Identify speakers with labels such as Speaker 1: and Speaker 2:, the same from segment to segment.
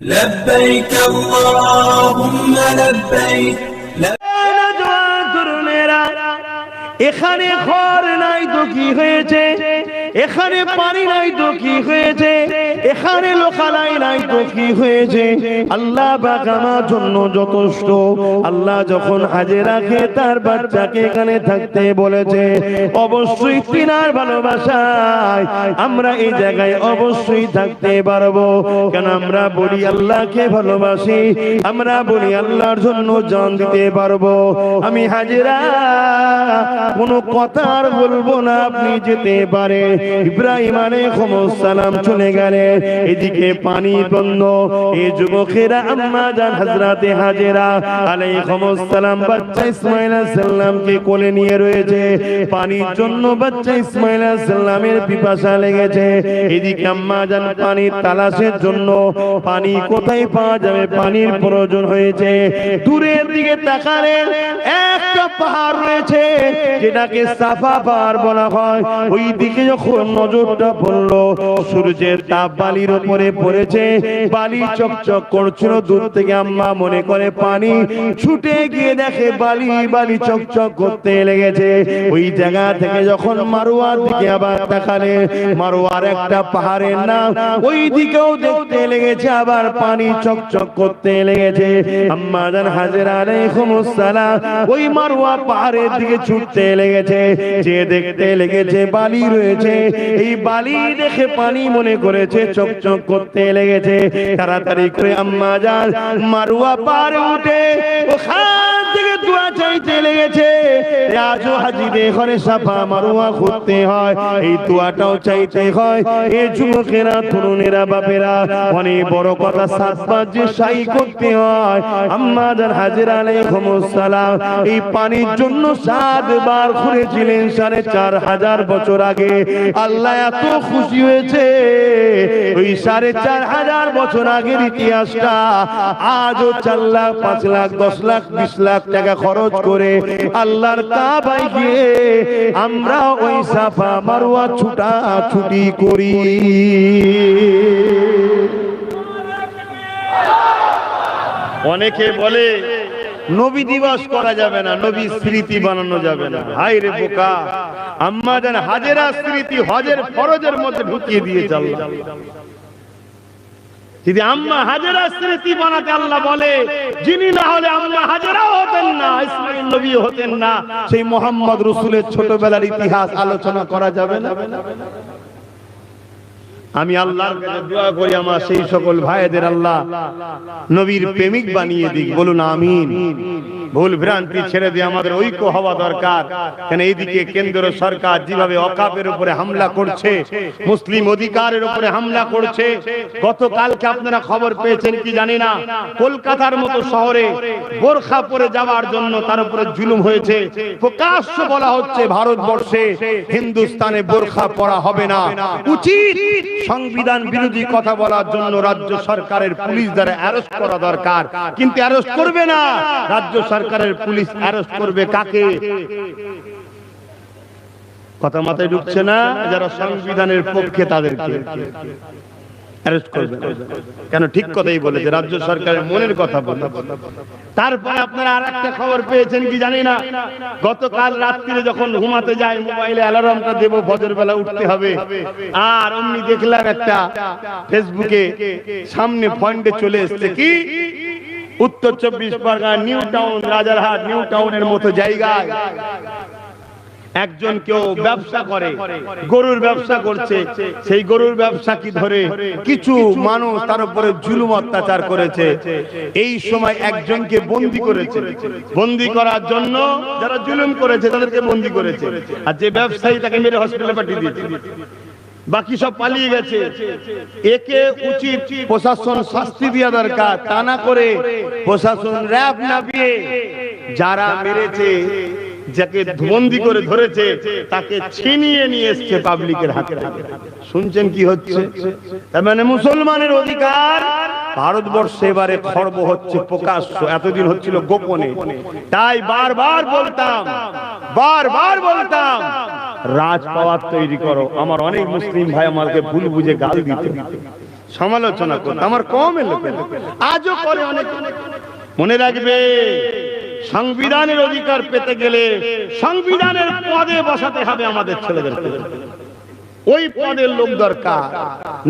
Speaker 1: لبيك اللهم لبيك
Speaker 2: জওয়ান তরুণেরা এখানে খড় নাই তো কি হয়েছে এখানে পানি নাই তো কি হয়েছে? এখানে লোকালাই নাই তো কি হয়েছে? আল্লাহ পাক আমার জন্য যথেষ্ট। আল্লাহ যখন হাজে রাখে তার বাচ্চাকে এখানে থাকতে বলেছে, অবশ্যই তিনার ভালোবাসায় আমরা এই জায়গায় অবশ্যই থাকতে পারব। কেন আমরা বলি আল্লাহকে ভালোবাসি? আমরা বলি আল্লাহর জন্য জান দিতে পারব। আমি হাজিরা, কোনো কথা আর বলব না, আপনি যেতে পারে ইব্রাহিম আলাইহিস সালাম চলে গেলে এদিকে পানি বন্ধ। এই যুবকেরা আম্মা জান হযরতে হাজেরা আলাইহিস সালাম বাচ্চা ইসমাঈল আলাইহিস সালামকে কোলে নিয়ে রয়েছে। পানির জন্য বাচ্চা ইসমাঈল আলাইহিস সালামের পিপাসা লেগেছে। এদিকে আম্মা জান পানির তালাশের জন্য পানি কোথায় পাওয়া যাবে? পানির প্রয়োজন হয়েছে। দূরের দিকে তাকালেন একটা পাহাড় রয়েছে, যেটাকে সাফা পাহাড় বলা হয়। ওই দিকে যখন নজরটা পড়ল। সূর্যের তাপ বালির উপরে পড়েছে। বালি চকচক করছিল, দূর থেকে আম্মা মনে করে পানি ছুটে গিয়ে দেখে বালি বালি চকচক করতে লেগেছে। ওই জায়গা থেকে যখন মারোয়ার দিকে আবার তাকালে মারোয়ার একটা পাহাড়ের নাম ওই দিকেও দেখতে লেগেছে, আবার পানি চকচক করতে লেগেছে। আম্মা জান, হাজির আলাইকুমুস সালাম ওই মারোয়া পাহাড়ের দিকে ছুটতে লেগেছে। যে দেখতে লেগেছে, বালি রয়েছে। এই বালি দেখে পানি মনে করেছে, চকচক করতে লেগেছে। তাড়াতাড়ি করে আম্মা যান, মারুয়া পার উঠে, ওখান চাইতে লেগেছে আজও হাজিদের ঘরে সাফা মারুয়া খুঁজতে হয়। এই দোয়াটাও চাইতে হয়। এই যুবকেরা, তরুণেরা, বাপেরা, অনেক বড় কথা সাত পাঁচ যে সাই করতে হয়। আম্মা যান হাজির আলাইকুমুস সালাম। এই পানির জন্য সাতবার ঘুরেছিলেন সাড়ে চার হাজার বছর আগে। আল্লাহ এত খুশি হয়েছে। ওই সাড়ে চার হাজার বছর আগের ইতিহাসটা আজও চার লাখ, পাঁচ লাখ, দশ লাখ, বিশ লাখ টাকা খরচ করে আল্লাহর কাবাই গিয়ে আমরা ওই সাফা মারুয়া ছুটা ছুটি করি। অনেকে বলে, নবী দিবস করা যাবে না, নবী স্মৃতি বানানো যাবে না। হাই রে বোকা, আম্মা যেন হাজেরা স্মৃতি হজের ফরজের মধ্যে ঢুকিয়ে দিয়ে আল্লাহ। যদি আম্মা হাজেরা স্মৃতি বানাতে আল্লাহ বলে, যিনি না হলে আম্মা হাজেরাও হতেন না, ইসমাইল নবী হতেন না, সেই মোহাম্মদ রসুলের ছোটবেলার ইতিহাস আলোচনা করা যাবে না? আমি আল্লাহর কাছে দোয়া করি আমার সেই সকল ভাইদের আল্লাহ, নবীর প্রেমিক বানিয়ে দিক। বলুন আমিন। ভুল ভ্রান্তি ছেড়ে দিয়ে আমাদের ঐক্য হওয়া দরকার। কেন এইদিকে কেন্দ্র সরকার যেভাবে অকাপের উপরে হামলা করছে, মুসলিম অধিকারের উপরে হামলা করছে, গতকালকে আপনারা খবর পেয়েছেন কি জানি না, কলকাতার মতো শহরে বোরখা পরে যাওয়ার জন্য তার উপরে জুলুম হয়েছে। প্রকাশ্য বলা হচ্ছে ভারতবর্ষে হিন্দুস্তানে বোরখা পরা হবে না। উচিত সংবিধান বিরোধী কথা বলার জন্য রাজ্য সরকারের পুলিশ দ্বারা অ্যারেস্ট করা দরকার। কিন্তু অ্যারেস্ট করবে না। রাজ্য সরকারের পুলিশ অ্যারেস্ট করবে কাকে? কথা মাথায় ঢুকছে না যারা সংবিধানের পক্ষে তাদেরকে। অ্যারেস্ট করবে না। কেন? ঠিক কথাই বলেছে। রাজ্য সরকারের মনের কথা বলে তারপরে আপনারা আর একটা খবর পেয়েছেন কি জানি না? গতকাল রাত্রিরে যখন ঘুমাতে যায় মোবাইলে অ্যালার্মটা দেব ফজর বেলা উঠতে হবে। আর অমনি দেখলাম একটা ফেসবুকে সামনে ফন্ডে চলে এসছে কি? উত্তর চব্বিশ Pargana new town Rajarhat new টাউনের মতো জায়গায়। একজন কেউ ব্যবসা করে, গরুর ব্যবসা করছে, সেই গরুর ব্যবসা কি ধরে? কিছু মানুষ তার উপরে জুলুম অত্যাচার করেছে। এই সময় একজনকে বন্দি করেছে। বন্দি করার জন্য যারা জুলুম করেছে, তাদেরকে বন্দি করেছে। আর যে ব্যবসায়ী তাকে মেরে হসপিটালে পাঠিয়ে দিয়েছে। বাকি সব পালিয়ে গেছে। একে উচিত প্রশাসন শাস্তি দেওয়া দরকার। তা না করে প্রশাসন র্যাব না দিয়ে যারা মেরেছে যাকে বন্দি করে ধরেছে, তাকে ছিনিয়ে নিয়ে এসছে পাবলিকের হাতে। শুনছেন কি হচ্ছে? তার মানে মুসলমানের অধিকার ভারতবর্ষে এবারে খর্ব হচ্ছে প্রকাশ্য। এতদিন হচ্ছিল গোপনে। তাই বারবার বলতাম বারবার বলতাম, রাজ পাওয়ার তৈরি করো। আমার অনেক মুসলিম ভাই আমাকে ভুল বুঝে গাল দিতে। সমালোচনা করতো। আমার কম লোকের। আজও করে অনেক। মনে রাখবে সংবিধানের অধিকার পেতে গেলে সংবিধানের পদে বসাতে হবে আমাদের ছেলেদেরকে ওই পদের লোক দরকার।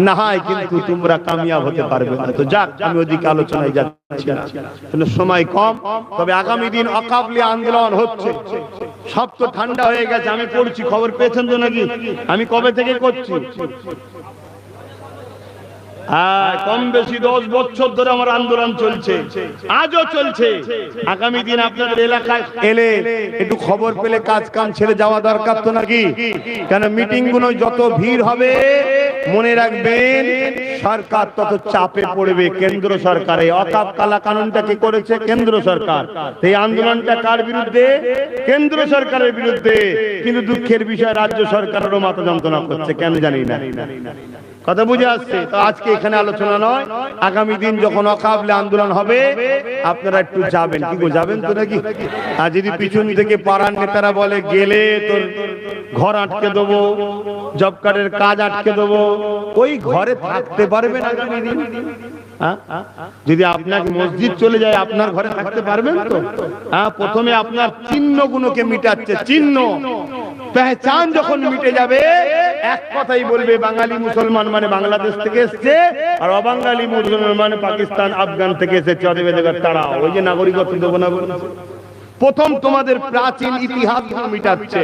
Speaker 2: না হয় কিন্তু তোমরা কামিয়াব হতে পারবে না। তো যাক, আমি ওদিকে আলোচনায় যাচ্ছি। সময় কম, তবে আগামী দিন অকাবলি আন্দোলন হচ্ছে। সব তো ঠান্ডা হয়ে গেছে, আমি পড়ছি, খবর পেয়েছেন তো নাকি? আমি কবে থেকে করছি? কম বেশি দশ বছর ধরে আন্দোলন আগামী দিন একটু খবর পেলে কাজ ছেড়ে যাওয়া সরকার তত চাপে পড়বে কেন্দ্র সরকার। এই অকাপ কালা কানুনটা কি করেছে? কেন্দ্র সরকার। এই আন্দোলনটা কার বিরুদ্ধে? কেন্দ্র সরকারের বিরুদ্ধে। কিন্তু দুঃখের বিষয়, রাজ্য সরকারেরও মাথা যন্ত্রণা করছে, কেন জানি না। কথা বুঝে আসছে? তো আজকে এখানে আলোচনা নয়। আগামী দিন যখন অকাবলে আন্দোলন হবে, আপনারা একটু যাবেন। কি যাবেন তো নাকি? আর যদি পিছন থেকে পাড়ার নেতারা বলে, গেলে তোর ঘর আটকে দেবো, জব কার্ডের কাজ আটকে দেবো। ওই ঘরে থাকতে পারবেন আগামী দিন? যদি আপনাকে মসজিদ চলে যায়, আপনার ঘরে থাকতে পারবেন তো? হ্যাঁ প্রথমে আপনার চিহ্ন গুলোকে মিটাচ্ছে, চিহ্ন। পেহচান যখন মিটে যাবে এক কথাই বলবে, বাঙালি মুসলমান মানে বাংলাদেশ থেকে এসছে, আর অবাঙালি মুসলমান মানে পাকিস্তান, আফগান থেকে এসেছে। অদেবে দেবে তারা ওই যে নাগরিকত্ব দেবো না। প্রথম তোমাদের প্রাচীন ইতিহাস মিটাচ্ছে।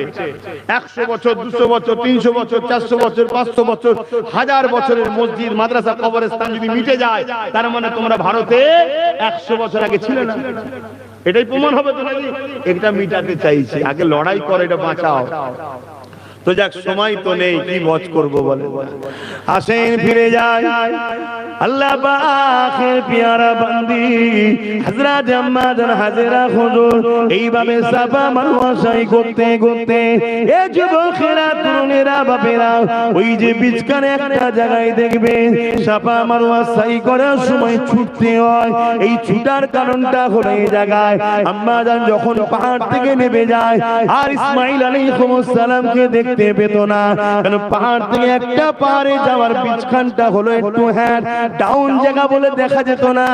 Speaker 2: একশো বছর, দুশো বছর, তিনশো বছর, চারশো বছর, পাঁচশো বছর, হাজার বছরের মসজিদ, মাদ্রাসা, কবরস্থান যদি মিটে যায়, তার মানে তোমরা ভারতে একশো বছর আগে ছিলে না। এটাই প্রমাণ হবে তো নাকি? এটা মিটাতে চাইছি। আগে লড়াই করে, এটা বাঁচাও। তো যাক সময় তো নেই কি বজ করব বলে আসেন ফিরে যায় আল্লাহ পাকের পিয়ারা বান্দি হযরত আম্মাজান হাজেরা হুজুর এইভাবে সাফা মারওয়া সাই করতে করতে এ যুবকেরা তরুণেরা বাপেরা ওই যে বিচকানে একটা জায়গায় দেখবে সাফা মারওয়া সাই করার সময় ছুটতে হয়। এই ছুটার কারণটা হলো এই জায়গায়। আম্মাজান যখন পাহাড় থেকে নেমে যায় আর ইসমাইল আলাইহিস সালামকে দেখতে পেত না। কারণ পাহাড় থেকে একটা পাহাড়ে যাওয়ার বিচখানটা হলো একটু হ্যাঁ ডাউন জায়গা বলে দেখা যেত না।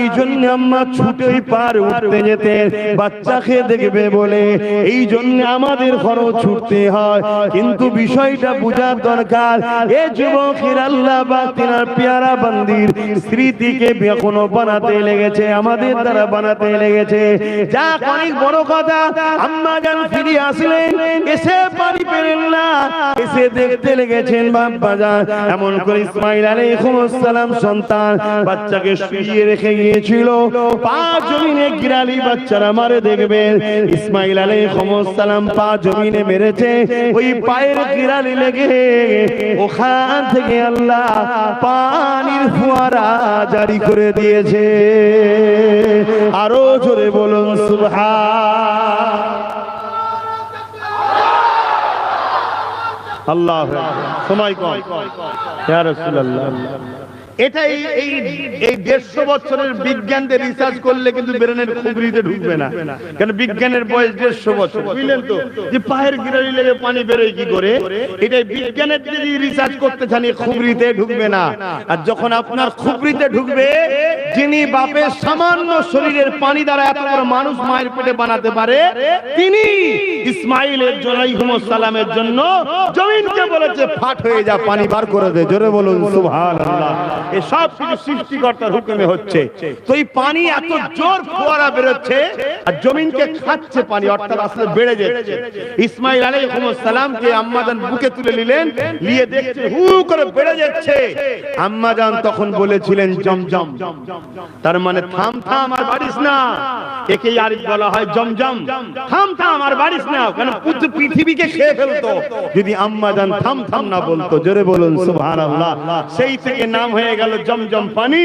Speaker 2: এই জন্য আম্মা ছুটে ওই পাহাড়ে উঠতে যেতে বাচ্চাকে দেখবে বলে। এই জন্য আমাদের ঘরও ছুটতে হয়। কিন্তু বিষয়টা বোঝার দরকার, এ যুবকের আল্লাহ বা তিনার পেয়ারা বান্দির স্মৃতিকে এখনও বানাতে লেগেছে, আমাদের দ্বারা বানাতে লেগেছে। যা অনেক বড় কথা, আম্মা যান ফিরে আসলেন, এসে পানি পেলেন না। এসে দেখতে লেগেছেন এমন করে ইসমাইল সন্তান বাচ্চাকে শুইয়ে রেখে গিয়েছিল। পা জমিনে গিরালি বাচ্চারা মারে দেখবেন। ইসমাইল পা জমিনে মেরেছে। ওই পায়ের গিরালি লেগে ওখান থেকে আল্লাহ পানির জারি করে দিয়েছে। আরও জোরে বলুন, সুবহান। আল্লাহ সময় কম। ইয়া রাসূলুল্লাহ। এটা এই এই দেড়শো বছরের বিজ্ঞানদের রিসার্চ করলে কিন্তু ব্রেনের খুবরিতে ঢুকবে না। বিজ্ঞানের বয়স দেড়শো বছর। বুঝলেন তো? যে পায়ের গিরারি লেগে পানি বেরোয় কি করে? বিজ্ঞানের যদি রিসার্চ করতে চান খুবরিতে ঢুকবে না। আর যখন আপনার খুবরিতে ঢুকবে, যিনি বাপের সামান্য শরীরের পানি দ্বারা এত বড় মানুষ মায়ের পেটে বানাতে পারে, তিনি ইসমাইলের জনাইহুমুস সালামের জন্য জমিনকে বলেছে, ফাট হয়ে যা, পানি বার করে দে। জোরে বলুন সব কিছু সৃষ্টিকর্তার হুকুমে হচ্ছে। তো এই পানি এত জোর ফোয়ারা বেরোচ্ছে, আর জমিনকে খাচ্ছে পানি, অর্থাৎ আসলে বেড়ে যাচ্ছে। ইসমাইল বুকে তুলে নিলেন, নিয়ে দেখছে হু করে বেড়ে যাচ্ছে। আম্মাজান তখন বলেছিলেন জমজম তার মানে থাম থাম, আর বাড়িস না। একে আর বলা হয় জমজম থাম থাম, আর বাড়িস না, কেন পৃথিবীকে খেয়ে ফেলতো। যদি আম্মাজান থাম থাম না বলতো, জোরে বলুন, সুবহানাল্লাহ। সেই থেকে নাম হয়ে গেল জমজম পানি।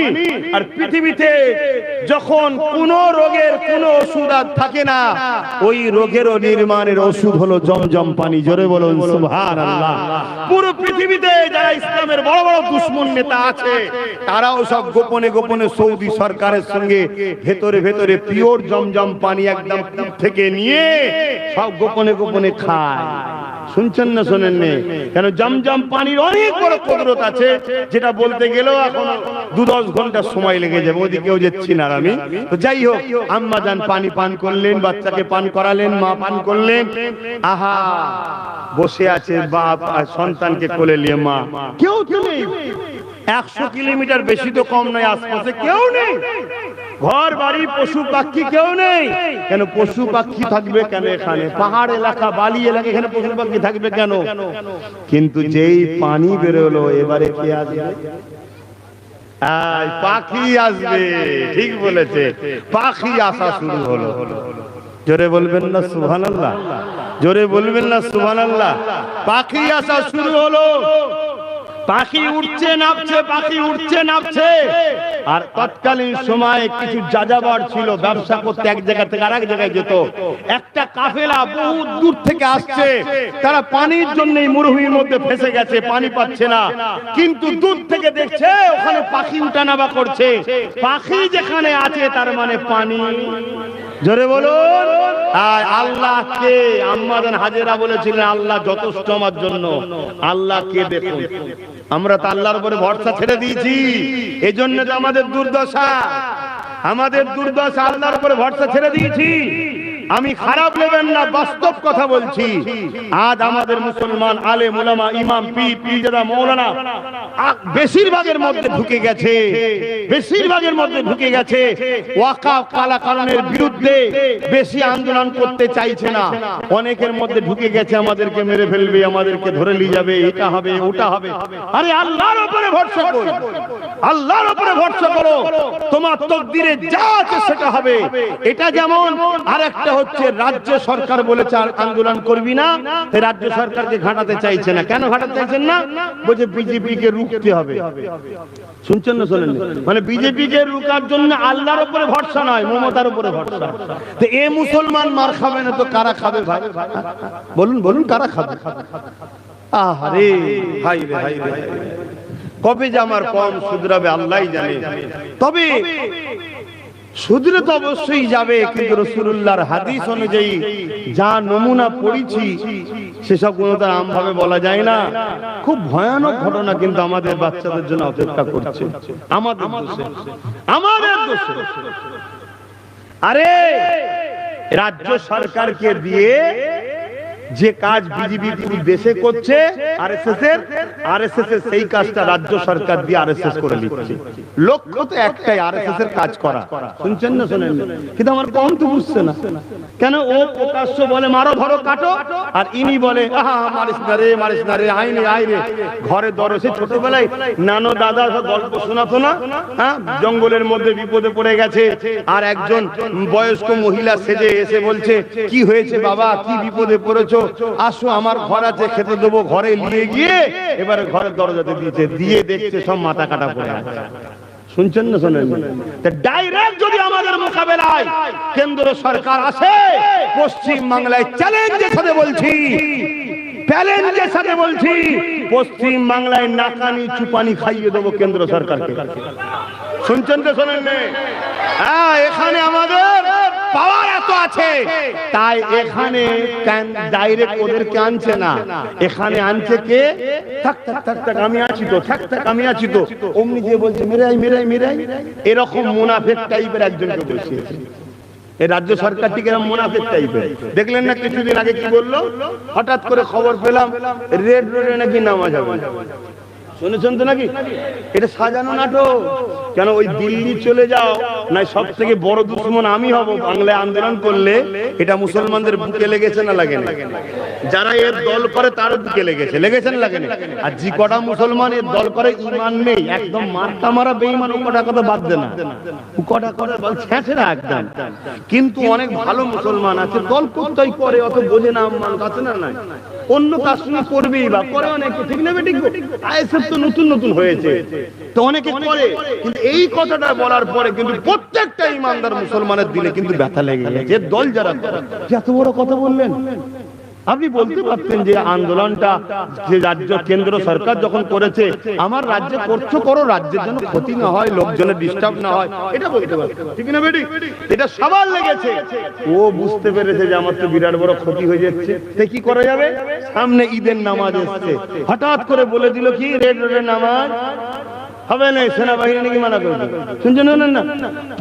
Speaker 2: আর পৃথিবীতে যখন কোন রোগের কোন ওষুধ আর থাকে না, ওই রোগেরও নির্মাণের ওষুধ হলো জমজম পানি। জোরে বলুন পুরো পৃথিবীতে যারা ইসলামের বড় বড় দুশ্মন নেতা আছে, তারাও সব গোপনে গোপনে সৌদি সরকারের সঙ্গে ভেতরে ভেতরে পিওর জমজম পানি একদম থেকে নিয়ে সব গোপনে গোপনে খায়। শুনছেন না শোনেন নে কেন জমজম পানির অনেক বড় কদরত আছে, যেটা বলতে গেলেও এখন দু দশ ঘণ্টা সময় লেগে যাবে, ওদিকেও যাচ্ছি না আমি। তো যাই হোক, আম্মা যান পানি পান করলেন, বাচ্চাকে পান করালেন, মা পান করলেন। আহা, বসে আছে বাপ আর সন্তানকে কোলে নিয়ে মা। কেউ তো নেই। একশো কিলোমিটার বেশি তো কম নয়, আশপাশে কেউ নেই। ঘর বাড়ি পশু পাখি কেউ নেই। কেন পশু পাখি থাকবে কেন এখানে? পাহাড় এলাকা, বালি এলাকা, এখানে পশু পাখি থাকবে কেন? কিন্তু যেই পানি বেরোলো, এবারে কি আসবে? পাখি আসবে, ঠিক বলেছে। পাখি আসা শুরু হলো। জোরে বলবেন না সুহান জোরে বলবেন না সুহান পাখি আসা শুরু হলো। পাখি উঠছে নামছে, পাখি উঠছে নামছে। আর তৎকালীন সময় কিছু যাযাবর ছিল, ব্যবসা করতে এক জায়গা থেকে আরেক জায়গায় যেত। একটা কাফেলা বহু দূর থেকে আসছে। তারা পানির জন্য মরুভূমির মধ্যে ফেসে গেছে, পানি পাচ্ছে না। কিন্তু দূর থেকে দেখছে, ওখানে পাখি উঠানাবা করছে। পাখি যেখানে আছে, তার মানে পানি। জোরে বলুন। আর আল্লাহকে আম্মাদান হাজেরা বলেছিলেন, আল্লাহ যথেষ্ট আমার জন্য। আল্লাহকে দেখুন? আমরা তো আল্লাহর উপরে ভরসা ছেড়ে দিয়েছি। এই জন্য তো আমাদের দুর্দশা। আমাদের দুর্দশা আল্লাহর উপরে ভরসা ছেড়ে দিয়েছি। আমি খারাপ নেবেন না, বাস্তব কথা বলছি। আজ আমাদের মুসলমান আলে মুলামা ইমাম পীর পীরজাদা মৌলানা বেশিরভাগের মধ্যে ঢুকে গেছে। বেশিরভাগের মধ্যে ঢুকে গেছে। ওয়াকাফ কালা কারণের বিরুদ্ধে বেশি আন্দোলন করতে চাইছে না। অনেকের মধ্যে ঢুকে গেছে, আমাদেরকে মেরে ফেলবে, আমাদেরকে ধরে নিয়ে যাবে, এটা হবে, ওটা হবে। আরে আল্লাহর উপরে ভরসা করো। আল্লাহর উপরে ভরসা করো। তোমার তকদিরে যা আছে সেটা হবে। এটা যেমন আরেকটা হচ্ছে রাজ্য সরকার বলেছে আন্দোলন করবি না। রাজ্য সরকারকে ঘাটাতে চাইছে না। কেন ঘাটাতে চাইছেন না? বলছে বিজেপি কে রুখতে হবে। শুনছেন না শোনেন মানে বিজেপি কে রুকার জন্য আল্লাহর উপরে ভরসা নয়, মমতার উপরে ভরসা। তো এ মুসলমান মার খাবে না তো কারা খাবে ভাই? বলুন বলুন, কারা খাবে? আহারে ভাই ভাই কবে যে আমার কম শুধরাবে আল্লাহ জানে। তবে শুধরে তো অবশ্যই যাবে, কিন্তু রসুল্লাহর হাদিস অনুযায়ী যা নমুনা পড়েছি, সেসব কোনো তার আমভাবে বলা যায় না। খুব ভয়ানক ঘটনা কিন্তু আমাদের বাচ্চাদের জন্য অপেক্ষা করছে। আমাদের আমাদের আরে, রাজ্য সরকারকে দিয়ে যে কাজ বিজেপি পুরো দেশে করছে আরএসএস এর আরএসএস এর সেই কাজটা রাজ্য সরকার দিয়ে আরএসএস করে নিচ্ছে। লক্ষ্য তো একটাই আরএসএস এর কাজ করা। শুনছেন না শুনেন কিন্তু আমার কম তো বুঝছে না। কেন ও প্রকাশ্য বলে, মারো, ধরো, কাটো। আর ইনি বলে, আহা, মারিস না রে, মারিস না রে আইনে আই ঘরে দর সে ছোটবেলায় নানো দাদা গল্প শোনাতো না? হ্যাঁ? জঙ্গলের মধ্যে বিপদে পড়ে গেছে। আর একজন বয়স্ক মহিলা সেজে এসে বলছে, কি হয়েছে বাবা? কি বিপদে পড়েছো? আসো, আমার ঘর আছে, খেতে দেবো, ঘরে নিয়ে গিয়ে এবারে ঘরের দরজাতে দিয়েছে দিয়ে দেখছে সব মাথা কাটা পড়ে আছে। শুনছেন না শোনেন? ডাইরেক্ট যদি আমাদের মোকাবেলায় কেন্দ্র সরকার পশ্চিম বাংলায় চ্যালেঞ্জের সাথে বলছি সাথে বলছি পশ্চিম বাংলায় নাকানি, চুপানি খাইয়ে দেবো কেন্দ্র সরকারকে। শুনছেন তো শোনেন? হ্যাঁ এখানে আমাদের পাওয়ার এত আছে। তাই এখানে ডাইরেক্ট ওদেরকে আনছে না? এখানে আনছে কে? থাক থাক থাক থাক, আমি আছি তো, থাক থাক, আমি আছি তো। অমনি যে বলছে, মেরাই মেরাই মেরাই। এরকম মুনাফেক টাইপের একজনকে বসিয়েছে। এই রাজ্য সরকার সরকারটি এরকম মুনাফেক টাইপের দেখলেন না কিছুদিন আগে কি বলল? হঠাৎ করে খবর পেলাম রেড রোডে নাকি নামাজ হবে। শুনেছেন তো নাকি? এটা সাজানো নাটক। কেন ওই দিল্লি চলে যাও না সব থেকে বড় দুশ্মন আমি হব, বাংলায় আন্দোলন করলে এটা মুসলমানদের বুকে লেগেছে না লাগে না যারা এর দল করে তারও বুকে লেগেছে। লেগেছে না লাগে না আর যে কটা মুসলমান এর দল করে ইমান নেই, একদম মারটা মারা বেইমান কটা কথা বাদ দে না ও কটা কথা বল ছেঁচে না একদম। কিন্তু অনেক ভালো মুসলমান আছে, দল করতেই করে, অত বোঝে না মানুষ আছে না নাই। অন্য কাজ তুমি করবেই বা করে অনেকে, ঠিক নেবে ঠিক আইএসএফ তো নতুন নতুন হয়েছে। তো অনেকে করে, কিন্তু এই কথাটা বলার পরে কিন্তু প্রত্যেকটা ইমানদার মুসলমানের দিলে কিন্তু ব্যথা লেগে গেছে। যে দল যারা এত বড় কথা বললেন আপনি বলতে পারতেন যে আন্দোলনটা যে রাজ্য কেন্দ্র সরকার যখন করেছে আমার রাজ্যে করছ করো রাজ্যের জন্য ক্ষতি না হয় লোকজনের ডিস্টার্ব না হয় এটা বলতে পারতেন। ঠিক না বেটি? এটা সবার লেগেছে। ও বুঝতে পেরেছে যে আমার তো বিরাট বড় ক্ষতি হয়ে যাচ্ছে। সে কি করা যাবে? সামনে ঈদের নামাজ এসছে। হঠাৎ করে বলে দিল কি রেড রোডের নামাজ? হবে না সেনাবাহিনী নাকি মানা করবে শুনছেন না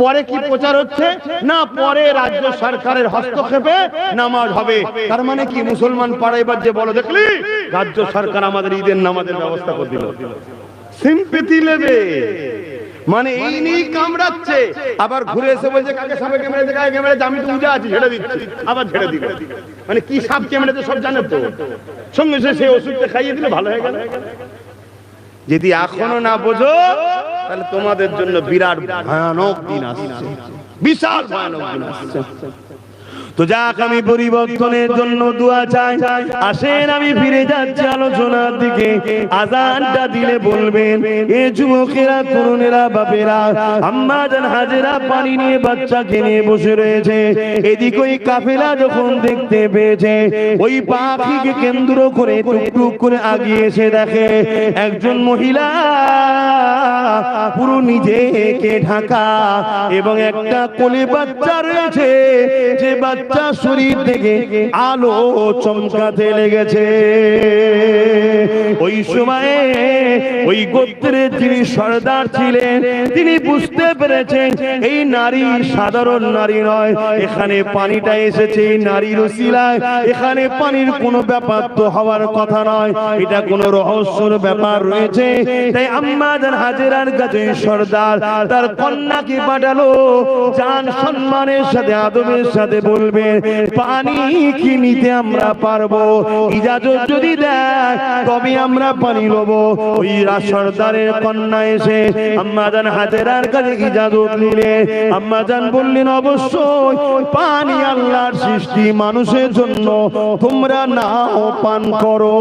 Speaker 2: পরে কি প্রচার হচ্ছে? না, পরে রাজ্য সরকারের হস্তক্ষেপে নামাজ হবে। তার মানে কি, মুসলমান পাড়া এবার যে বলো, দেখলি? রাজ্য সরকার আমাদের ঈদের নামাজের ব্যবস্থা করে দিল। সিম্পেথি নেবে। মানে এই নিয়েই কামড়াচ্ছে। আবার ঘুরে এসে বলছে, কাকে সাপে ক্যামেরাতে কাকে ক্যামেরাতে আমি তো উজা আছি, ছেড়ে দিচ্ছি। আবার ছেড়ে দিল। মানে কি সাপ ক্যামেরাতে সব জানে তো। সঙ্গে সেই ওষুধটা খাইয়ে দিলে ভালো হয়ে গেল। যদি এখনও না বোঝো, তাহলে তোমাদের জন্য বিরাট ভয়ানক দিন আসছে। বিশাল ভয়ানক দিন আসছে। তো যাক, আমি পরিবর্তনের জন্য দোয়া চাই। আসেন, আমি ফিরে যাচ্ছি আলোচনার দিকে। আজানটা দিলে বলবেন, এ যুবকেরা, তরুণেরা, বাপেরা আম্মা জান হাজেরা, পানি নিয়ে বাচ্চাকে নিয়ে বসে রয়েছে। এদিক ওই কাফেলা যখন দেখতে পেয়েছে, ওই পাখিকে কেন্দ্র করে টুকটুক করে আগিয়ে এসে দেখে, একজন মহিলা পুরো নিজেকে ঢাকা এবং একটা কোলে বাচ্চা রয়েছে। যে বাচ্চা শরীর থেকে আলো চমকাতে লেগেছে। ওই সময়ে ওই গোত্রের যিনি সর্দার ছিলেন, তিনি বুঝতে পেরেছেন এই নারী সাধারণ নারী নয়। এখানে পানিটা এসেছে এই নারীর ওসিলায় এখানে পানির কোনো ব্যাপার তো হওয়ার কথা নয়। এটা কোনো রহস্যর ব্যাপার রয়েছে। তাই আম্মাদের হাজেরার কাছে সর্দার তার কন্যাকে পাঠালো। জান সম্মানের সাথে, আদবের সাথে বলবে, পানি কি নিতে আমরা পারব? ইজাজত যদি দেয়, তবে আমরা পানি লবো। ওই রাসরদারের কন্যা এসে আম্মাজান হাজেরার কাছে কি জাদু নিলে আম্মাজান বললেন, অবশ্যই। পানি আল্লাহর সৃষ্টি মানুষের জন্য। তোমরা নাও পান করো।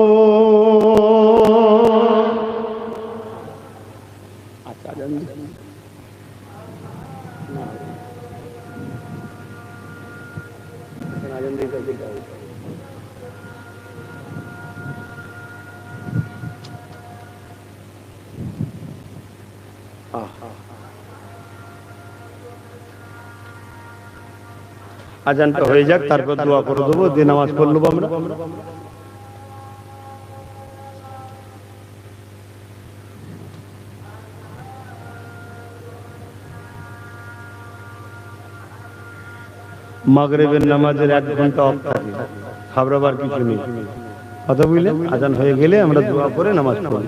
Speaker 2: আজানটা হয়ে যাক, তারপর দোয়া করে দেবো, দিয়ে নামাজ পড়ল আমরা। মাগরেবের নামাজের এক ঘণ্টা অফ থাকে খাবরাবার কিছু নেই। কথা বুঝলে? আজান হয়ে গেলে আমরা দোয়া করে নামাজ পড়ি।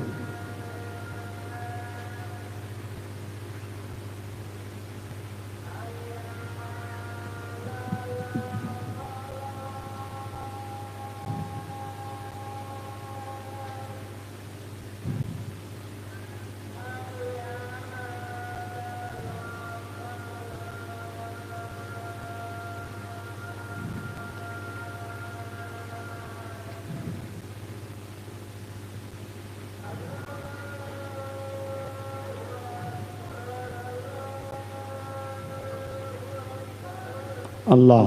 Speaker 2: আল্লাহ।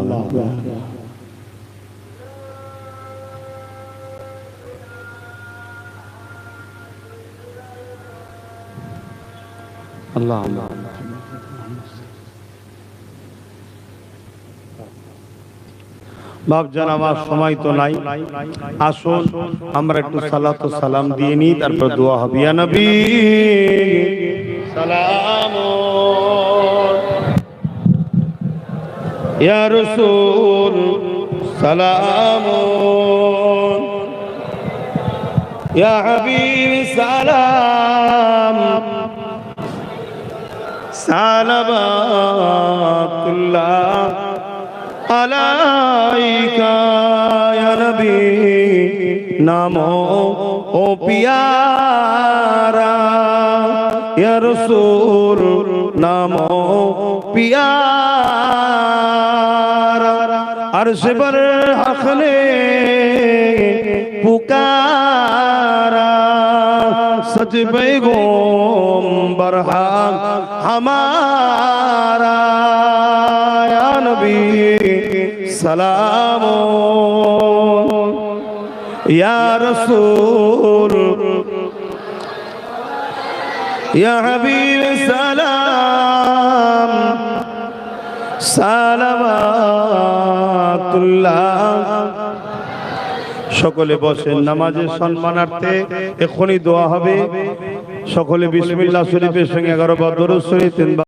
Speaker 2: আল্লাহ। আল্লাহ আমার সময় তো নাই। আসুন, আমরা একটু সালাত সালাম দিয়ে নিই, তারপর দোয়া হবে। নবী। সালাম রাসূল সালাম। হাবিব সালাম। সালাবাতুল্লাহ আলাইকা নবী। নামো ও পিয়ারা। রসুল নাম পিয়ারা। عرش پر حق نے پکارا۔ سچ بے گوم برحق ہمارا۔ یا نبی، سلام۔ یا رسول، یا حبیب، سلام۔ سلام۔ সকলে বসেন নামাজের সম্মানার্থে, এখনই দোয়া হবে। সকলে বিসমিল্লাহ শরীফের সঙ্গে এগারো বার দরুদ শরীফ তিনবার।